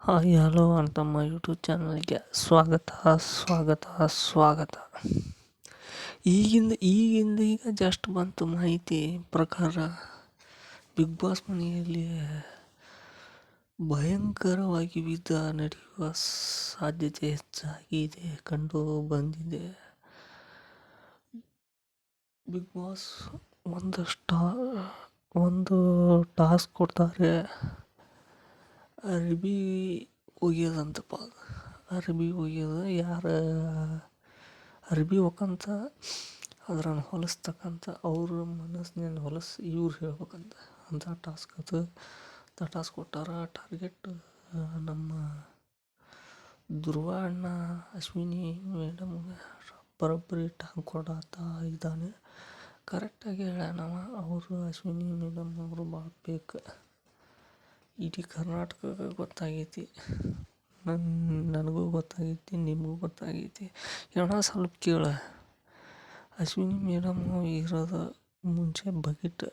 Hi hello ಅಂತ ನಮ್ಮ YouTube ಚಾನಲ್ಗೆ ಸ್ವಾಗತ ಸ್ವಾಗತ ಸ್ವಾಗತ. ಈಗಿಂದ ಈಗಿಂದ ಈಗ ಜಸ್ಟ್ ಬಂತು ಮಾಹಿತಿ ಪ್ರಕಾರ ಬಿಗ್ ಬಾಸ್ ಮನೆಯಲ್ಲಿ ಭಯಂಕರವಾಗಿ ವಿಧ ನಡೆಯುವ ಸಾಧ್ಯತೆ ಹೆಚ್ಚಾಗಿದೆ, ಕಂಡು ಬಂದಿದೆ. ಬಿಗ್ ಬಾಸ್ ಒಂದು ಸ್ಟಾ ಒಂದು ಟಾಸ್ಕ್ ಕೊಡ್ತಾರೆ. ಅರ್ಬಿ ಒಗ್ಯೋದಂತಪ್ಪ ಅರ್ಬಿ ಒಗಿಯೋದು ಯಾರು ಅರ್ಬಿ ಒಕ್ಕಂತ, ಅದ್ರನ್ನ ಹೊಲಿಸ್ತಕ್ಕಂಥ ಅವ್ರ ಮನಸ್ಸಿನ ಹೊಲಸು ಇವ್ರು ಹೇಳ್ಬೇಕಂತ. ಅಂಥ ಟಾಸ್ಕ್ ಅದು. ಅಂಥ ಟಾಸ್ಕ್ ಕೊಟ್ಟಾರ ಟಾರ್ಗೆಟ್ ನಮ್ಮ ಧ್ರುವ ಅಣ್ಣ ಅಶ್ವಿನಿ ಮೇಡಮ್ಗೆ ಬರೋಬ್ಬರಿ ಟಾಂಗ್ ಕೊಡಾತ ಇದ್ದಾನೆ. ಕರೆಕ್ಟಾಗಿ ಹೇಳ್ಯಾನವ, ಅವರು ಅಶ್ವಿನಿ ಮೇಡಮ್ ಅವರು ಭಾಳ ಬೇಕು. ಇಡೀ ಕರ್ನಾಟಕಕ್ಕೆ ಗೊತ್ತಾಗೈತಿ. ನನ್ನ ನನಗೂ ಗೊತ್ತಾಗೈತಿ, ನಿಮಗೂ ಗೊತ್ತಾಗೈತಿ. ಏನೋ ಸ್ವಲ್ಪ ಕೇಳ. ಅಶ್ವಿನಿ ಮೇಡಮ್ ಇರೋದು ಮುಂಚೆ ಬಕೆಟ್,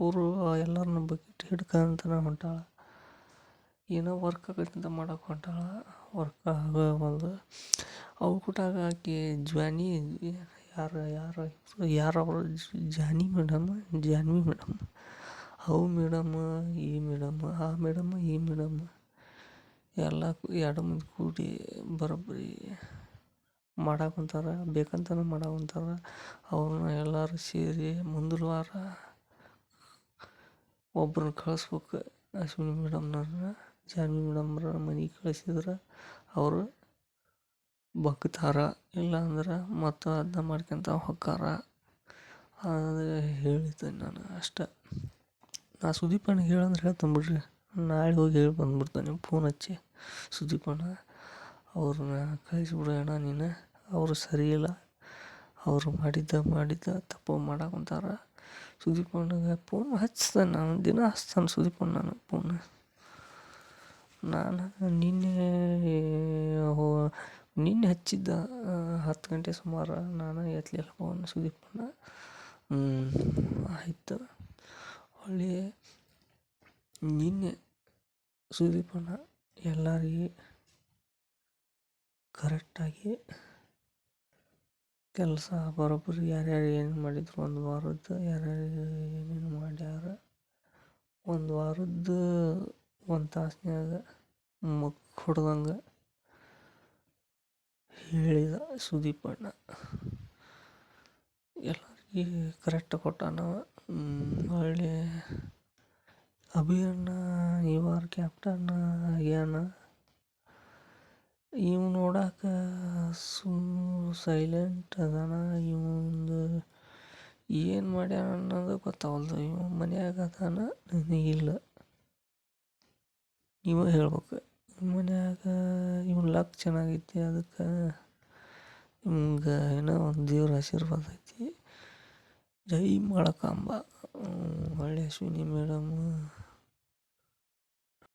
ಅವರು ಎಲ್ಲರನ್ನ ಬಕೆಟ್ ಹಿಡ್ಕಂತನ ಹೊಂಟಾಳ. ಏನೋ ವರ್ಕ್ ಆಗೈತೆ ಮಾಡೋಕೆ ಹೊಂಟಾಳೆ. ವರ್ಕ್ ಆಗವಲ್ದು ಅವು ಕೂಟಾಗ ಆಕೆ ಜ್ವಾನಿ, ಯಾರು ಯಾರು ಯಾರು ಅವರು? Jani madam Janhvi madam. ಅವು ಮೇಡಮ್, ಈ ಮೇಡಮ್, ಆ ಮೇಡಮ್, ಈ ಮೇಡಮ್. ಎಲ್ಲ ಎರಡು ಮಂದಿ ಕೂಡಿ ಬರೋಬ್ಬರಿ ಮಾಡಕ್ಕೆ ಕುಂತಾರ ಬೇಕಂತನೂ ಕುಂತಾರ ಅವ್ರನ್ನ ಎಲ್ಲರೂ ಸೇರಿ ಮುಂದಿನ ವಾರ ಒಬ್ರನ್ನ ಕಳಿಸ್ಬೇಕು. ಅಶ್ವಿನಿ ಮೇಡಮ್ನವ್ರನ್ನ, ಜಾನ್ವಿ ಮೇಡಮ್ರ ಮನೆಗೆ ಕಳಿಸಿದ್ರೆ ಅವರು ಬಗ್ತಾರ. ಇಲ್ಲಾಂದ್ರೆ ಮತ್ತು ಅದನ್ನ ಮಾಡ್ಕೊಂತ ಹೊಕ್ಕಾರ. ಅದು ಹೇಳಿದ್ದೆ ನಾನು ಅಷ್ಟೆ. ನಾ ಸುದೀಪ್ ಅಣ್ಣಗೆ ಹೇಳಂದ್ರೆ ಹೇಳ್ತಾನೆ ಬಿಡ್ರಿ. ನಾಳೆ ಹೋಗಿ ಹೇಳಿ ಬಂದ್ಬಿಡ್ತಾನೆ ಫೋನ್ ಹಚ್ಚಿ. ಸುದೀಪ್ ಅಣ್ಣ ಅವ್ರನ್ನ ಕಳಿಸ್ಬಿಡು ಅಣ್ಣ ನೀನು. ಅವರು ಸರಿ ಇಲ್ಲ. ಅವರು ಮಾಡಿದ್ದ ಮಾಡಿದ್ದ ತಪ್ಪು ಮಾಡಾಕಂತಾರ. ಕುಂತಾರ ಸುದೀಪ್ ಅಣ್ಣಗೆ ಫೋನ್ ಹಚ್ತಾನೆ ನಾನು. ದಿನ ಹಚ್ತಾನೆ ಸುದೀಪ್ ಅಣ್ಣ ನನಗೆ ಫೋನ್ ನಾನು ನಿನ್ನೆ ಹೋ, ನಿನ್ನೆ ಹಚ್ಚಿದ್ದ ಹತ್ತು ಗಂಟೆ ಸುಮಾರು ನಾನು ಎತ್ತಲಿಲ್ಲ ಫೋನ್ ಸುದೀಪ್ ಅಣ್ಣ ಆಯಿತು. ಹೊಳ್ಳಿ ನಿನ್ನೆ ಸುದೀಪಣ್ಣ ಎಲ್ಲರಿಗೆ ಕರೆಕ್ಟಾಗಿ ಕೆಲಸ ಬರೋಬ್ಬರಿ ಯಾರ್ಯಾರು ಏನು ಮಾಡಿದ್ರು ಒಂದು ವಾರದ್ದು ಯಾರ್ಯಾರು ಏನೇನು ಮಾಡ್ಯಾರ ಒಂದು ವಾರದ್ದು ಒಂದು ತಾಸಿನಾಗ ಮುಖ ಹೊಡ್ದಂಗೆ ಹೇಳಿದ ಸುದೀಪಣ್ಣ ಎಲ್ಲರಿಗೆ ಕರೆಕ್ಟ್ ಕೊಟ್ಟಾನವ. ಹೊಳ್ಳಿ ಅಭಿ ಅಣ್ಣ ವಾರ ಕ್ಯಾಪ್ಟನ್ ಆಗ್ಯಾನ ಇವ್ ನೋಡಾಕ ಸೈಲೆಂಟ್ ಅದಾನ. ಇವಂದು ಏನು ಮಾಡ್ಯಾನ ಅನ್ನೋದು ಗೊತ್ತಾವಲ್ದು. ಇವ ಮನ್ಯಾಗ ಅದಾನ ಇಲ್ಲ. ಇವ ಹೇಳ್ಬೇಕು. ಮನ್ಯಾಗ, ಇವನ್ ಲಕ್ ಚೆನ್ನಾಗೈತಿ, ಅದಕ್ಕೆ ನಿಮ್ಗೆ ಏನೋ ಒಂದು ದೇವ್ರ ಆಶೀರ್ವಾದ ಐತಿ. ಜೈ ಮಳಕಾಂಬ. ಒಳ್ಳೆ ಅಶ್ವಿನಿ ಮೇಡಮ್.